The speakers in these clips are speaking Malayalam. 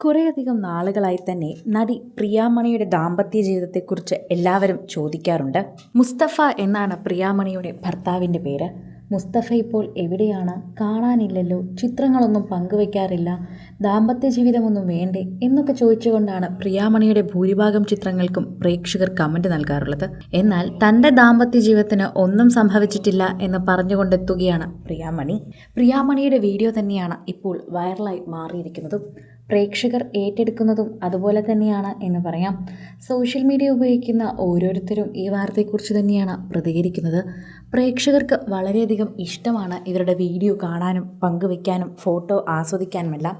കുറേയധികം നാളുകളായി തന്നെ നടി പ്രിയാമണിയുടെ ദാമ്പത്യ ജീവിതത്തെക്കുറിച്ച് എല്ലാവരും ചോദിക്കാറുണ്ട്. മുസ്തഫ എന്നാണ് പ്രിയാമണിയുടെ ഭർത്താവിന്റെ പേര്. മുസ്തഫ ഇപ്പോൾ എവിടെയാണ്? കാണാനില്ലല്ലോ. ചിത്രങ്ങളൊന്നും പങ്കുവയ്ക്കാറില്ല. ദാമ്പത്യ ജീവിതമൊന്നും വേണ്ടേ എന്നൊക്കെ ചോദിച്ചുകൊണ്ടാണ് പ്രിയാമണിയുടെ ഭൂരിഭാഗം ചിത്രങ്ങൾക്കും പ്രേക്ഷകർ കമന്റ് നൽകാറുള്ളത്. എന്നാൽ തന്റെ ദാമ്പത്യ ജീവിതത്തിന് ഒന്നും സംഭവിച്ചിട്ടില്ല എന്ന് പറഞ്ഞുകൊണ്ടെത്തുകയാണ് പ്രിയാമണി. പ്രിയാമണിയുടെ വീഡിയോ തന്നെയാണ് ഇപ്പോൾ വൈറലായി മാറിയിരിക്കുന്നതും. പ്രേക്ഷകർ ഏറ്റെടുക്കുന്നതും അതുപോലെ തന്നെയാണ് എന്ന് പറയാം. സോഷ്യൽ മീഡിയ ഉപയോഗിക്കുന്ന ഓരോരുത്തരും ഈ വാർത്തയെക്കുറിച്ച് തന്നെയാണ് പ്രതികരിക്കുന്നത്. പ്രേക്ഷകർക്ക് വളരെയധികം ഇഷ്ടമാണ് ഇവരുടെ വീഡിയോ കാണാനും പങ്കുവെക്കാനും ഫോട്ടോ ആസ്വദിക്കാനുമെല്ലാം.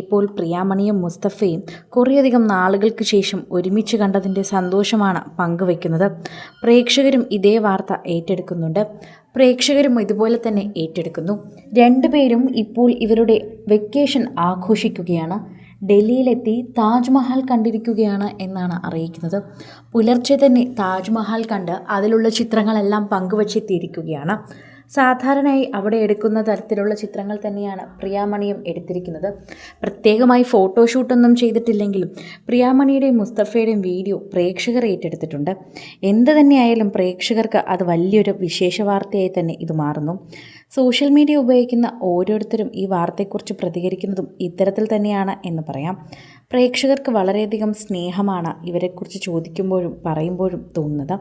ഇപ്പോൾ പ്രിയാമണിയും മുസ്തഫയും കുറേയധികം നാളുകൾക്ക് ശേഷം ഒരുമിച്ച് കണ്ടതിന്റെ സന്തോഷമാണ് പങ്കുവെക്കുന്നത് പ്രേക്ഷകരും ഇതേ വാർത്ത ഏറ്റെടുക്കുന്നുണ്ട്. പ്രേക്ഷകരും ഇതുപോലെ തന്നെ ഏറ്റെടുക്കുന്നു. രണ്ടുപേരും ഇപ്പോൾ ഇവരുടെ വെക്കേഷൻ ആഘോഷിക്കുകയാണ്. ഡൽഹിയിലെത്തി താജ്മഹൽ കണ്ടിരിക്കുകയാണ് എന്നാണ് അറിയിക്കുന്നത്. പുലർച്ചെ തന്നെ താജ്മഹൽ കണ്ട് അതിലുള്ള ചിത്രങ്ങളെല്ലാം പങ്കുവച്ചെത്തിയിരിക്കുകയാണ്. സാധാരണയായി അവിടെ എടുക്കുന്ന തരത്തിലുള്ള ചിത്രങ്ങൾ തന്നെയാണ് പ്രിയാമണിയും എടുത്തിരിക്കുന്നത്. പ്രത്യേകമായി ഫോട്ടോഷൂട്ടൊന്നും ചെയ്തിട്ടില്ലെങ്കിലും പ്രിയാമണിയുടെയും മുസ്തഫയുടെയും വീഡിയോ പ്രേക്ഷകർ ഏറ്റെടുത്തിട്ടുണ്ട്. എന്ത് തന്നെയായാലും പ്രേക്ഷകർക്ക് അത് വലിയൊരു വിശേഷ വാർത്തയായി തന്നെ ഇത് മാറുന്നു. സോഷ്യൽ മീഡിയ ഉപയോഗിക്കുന്ന ഓരോരുത്തരും ഈ വാർത്തയെക്കുറിച്ച് പ്രതികരിക്കുന്നതും ഇത്തരത്തിൽ തന്നെയാണ് എന്ന് പറയാം. പ്രേക്ഷകർക്ക് വളരെയധികം സ്നേഹമാണ് ഇവരെക്കുറിച്ച് ചോദിക്കുമ്പോഴും പറയുമ്പോഴും തോന്നുന്നത്.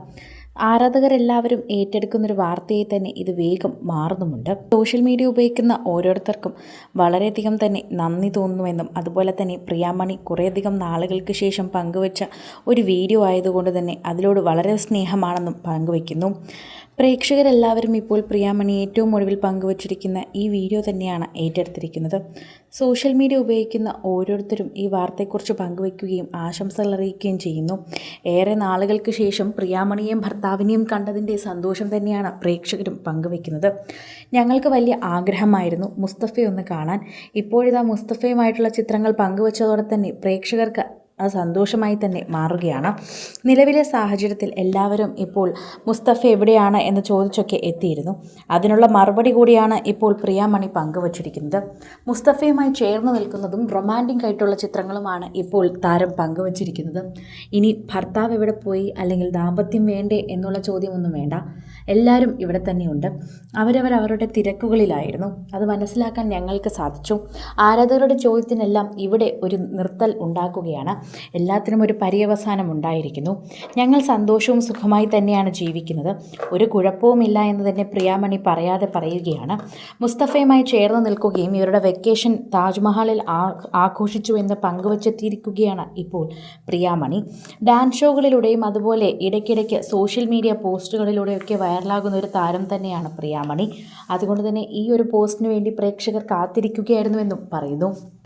ആരാധകരെല്ലാവരും ഏറ്റെടുക്കുന്നൊരു വാർത്തയെ തന്നെ ഇത് വേഗം മാറുന്നുമുണ്ട്. സോഷ്യൽ മീഡിയ ഉപയോഗിക്കുന്ന ഓരോരുത്തർക്കും വളരെയധികം തന്നെ നന്ദി തോന്നുന്നുവെന്നും അതുപോലെ തന്നെ പ്രിയാമണി കുറേയധികം നാളുകൾക്ക് ശേഷം പങ്കുവച്ച ഒരു വീഡിയോ ആയതുകൊണ്ട് തന്നെ അതിലോട് വളരെ സ്നേഹമാണെന്നും പങ്കുവയ്ക്കുന്നു പ്രേക്ഷകരെല്ലാവരും ഇപ്പോൾ പ്രിയാമണി ഏറ്റവും ഒടുവിൽ പങ്കുവച്ചിരിക്കുന്ന ഈ വീഡിയോ തന്നെയാണ് ഏറ്റെടുത്തിരിക്കുന്നത്. സോഷ്യൽ മീഡിയ ഉപയോഗിക്കുന്ന ഓരോരുത്തരും ഈ വാർത്തയെക്കുറിച്ച് പങ്കുവയ്ക്കുകയും ആശംസകൾ അറിയിക്കുകയും ചെയ്യുന്നു. ഏറെ നാളുകൾക്ക് ശേഷം പ്രിയാമണിയെയും ഭർത്താവിനെയും കണ്ടതിന്റെ സന്തോഷം തന്നെയാണ് പ്രേക്ഷകരും പങ്കുവയ്ക്കുന്നത്. ഞങ്ങൾക്ക് വലിയ ആഗ്രഹമായിരുന്നു മുസ്തഫയെ ഒന്ന് കാണാൻ. ഇപ്പോഴിതാ മുസ്തഫയുമായിട്ടുള്ള ചിത്രങ്ങൾ പങ്കുവച്ചതോടെ തന്നെ പ്രേക്ഷകർക്ക് അത് സന്തോഷമായി തന്നെ മാറുകയാണ്. നിലവിലെ സാഹചര്യത്തിൽ എല്ലാവരും ഇപ്പോൾ മുസ്തഫ എവിടെയാണ് എന്ന് ചോദിച്ചൊക്കെ എത്തിയിരുന്നു. അതിനുള്ള മറുപടി കൂടിയാണ് ഇപ്പോൾ പ്രിയാമണി പങ്കുവച്ചിരിക്കുന്നത്. മുസ്തഫയുമായി ചേർന്ന് നിൽക്കുന്നതും റൊമാന്റിക് ആയിട്ടുള്ള ചിത്രങ്ങളുമാണ് ഇപ്പോൾ താരം പങ്കുവച്ചിരിക്കുന്നത്. ഇനി ഭർത്താവ് എവിടെ പോയി? അല്ലെങ്കിൽ ദാമ്പത്യം വേണ്ടേ എന്നുള്ള ചോദ്യമൊന്നും വേണ്ട. എല്ലാവരും ഇവിടെ തന്നെയുണ്ട്. അവരവർ അവരുടെ തിരക്കുകളിലായിരുന്നു. അത് മനസ്സിലാക്കാൻ ഞങ്ങൾക്ക് സാധിച്ചു. ആരാധകരുടെ ചോദ്യത്തിനെല്ലാം ഇവിടെ ഒരു നിർത്തൽ ഉണ്ടാക്കുകയാണ്. എല്ലാത്തിനും ഒരു പര്യവസാനം ഉണ്ടായിരിക്കുന്നു. ഞങ്ങൾ സന്തോഷവും സുഖമായി തന്നെയാണ് ജീവിക്കുന്നത്. ഒരു കുഴപ്പവുമില്ല എന്ന് തന്നെ പ്രിയാമണി പറയാതെ പറയുകയാണ്. മുസ്തഫയുമായി ചേർന്ന് നിൽക്കുകയും ഇവരുടെ വെക്കേഷൻ താജ്മഹലിൽ ആഘോഷിച്ചു എന്ന് പങ്കുവച്ചെത്തിയിരിക്കുകയാണ് ഇപ്പോൾ പ്രിയാമണി. ഡാൻസ് ഷോകളിലൂടെയും അതുപോലെ ഇടയ്ക്കിടയ്ക്ക് സോഷ്യൽ മീഡിയ പോസ്റ്റുകളിലൂടെയൊക്കെ വൈറലാകുന്ന ഒരു താരം തന്നെയാണ് പ്രിയാമണി. അതുകൊണ്ട് തന്നെ ഈ ഒരു പോസ്റ്റിന് വേണ്ടി പ്രേക്ഷകർ കാത്തിരിക്കുകയായിരുന്നുവെന്നും പറയുന്നു.